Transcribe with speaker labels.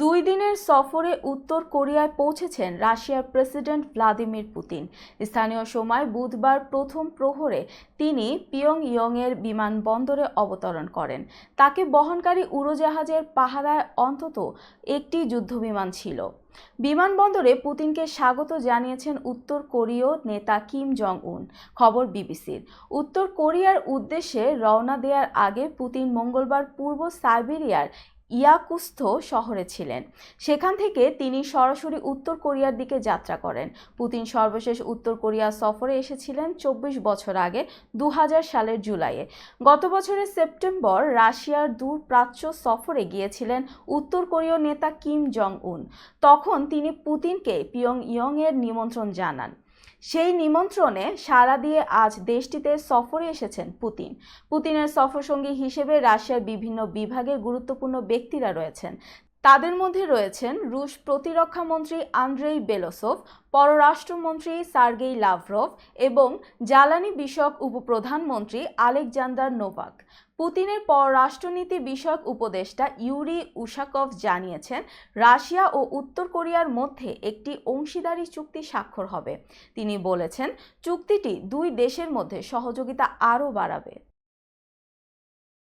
Speaker 1: দুই দিনের সফরে উত্তর কোরিয়ায় পৌঁছেছেন রাশিয়ার প্রেসিডেন্ট ভ্লাদিমির পুতিন। স্থানীয় সময় বুধবার প্রথম প্রহরে তিনি পিয়ং ইয়ংয়ের বিমানবন্দরে অবতরণ করেন। তাকে বহনকারী উড়োজাহাজের পাহারায় অন্তত একটি যুদ্ধবিমান ছিল। বিমানবন্দরে পুতিনকে স্বাগত জানিয়েছেন উত্তর কোরীয় নেতা কিম জং উন খবর বিবিসির। উত্তর কোরিয়ার উদ্দেশ্যে রওনা দেওয়ার আগে পুতিন মঙ্গলবার পূর্ব সাইবেরিয়ার ইয়াকুস্থ শহরে ছিলেন। সেখান থেকে তিনি সরাসরি উত্তর কোরিয়ার দিকে যাত্রা করেন। পুতিন সর্বশেষ উত্তর কোরিয়া সফরে এসেছিলেন চব্বিশ বছর আগে দু হাজার সালের জুলাইয়ে। গত বছরের সেপ্টেম্বর রাশিয়ার দূর প্রাচ্য সফরে গিয়েছিলেন উত্তর কোরীয় নেতা কিম জং উন। তখন তিনি পুতিনকে পিয়ং ইয়ং এর নিমন্ত্রণ জানান। সেই নিমন্ত্রণে সাড়া দিয়ে আজ দেশটিতে সফরে এসেছেন পুতিন। পুতিনের সফরসঙ্গী হিসেবে রাশিয়ার বিভিন্ন বিভাগের গুরুত্বপূর্ণ ব্যক্তিরা রয়েছেন। তাদের মধ্যে রয়েছেন রুশ প্রতিরক্ষা মন্ত্রী আন্দ্রেই বেলোসোভ, পররাষ্ট্রমন্ত্রী সার্গেই লাভরভ এবং জ্বালানি বিষয়ক উপপ্রধানমন্ত্রী আলেকজান্ডার নোভাক। পুতিনের পররাষ্ট্রনীতি বিষয়ক উপদেষ্টা ইউরি উশাকভ জানিয়েছেন, রাশিয়া ও উত্তর কোরিয়ার মধ্যে একটি অংশীদারি চুক্তি স্বাক্ষর হবে। তিনি বলেছেন, চুক্তিটি দুই দেশের মধ্যে সহযোগিতা আরও বাড়াবে।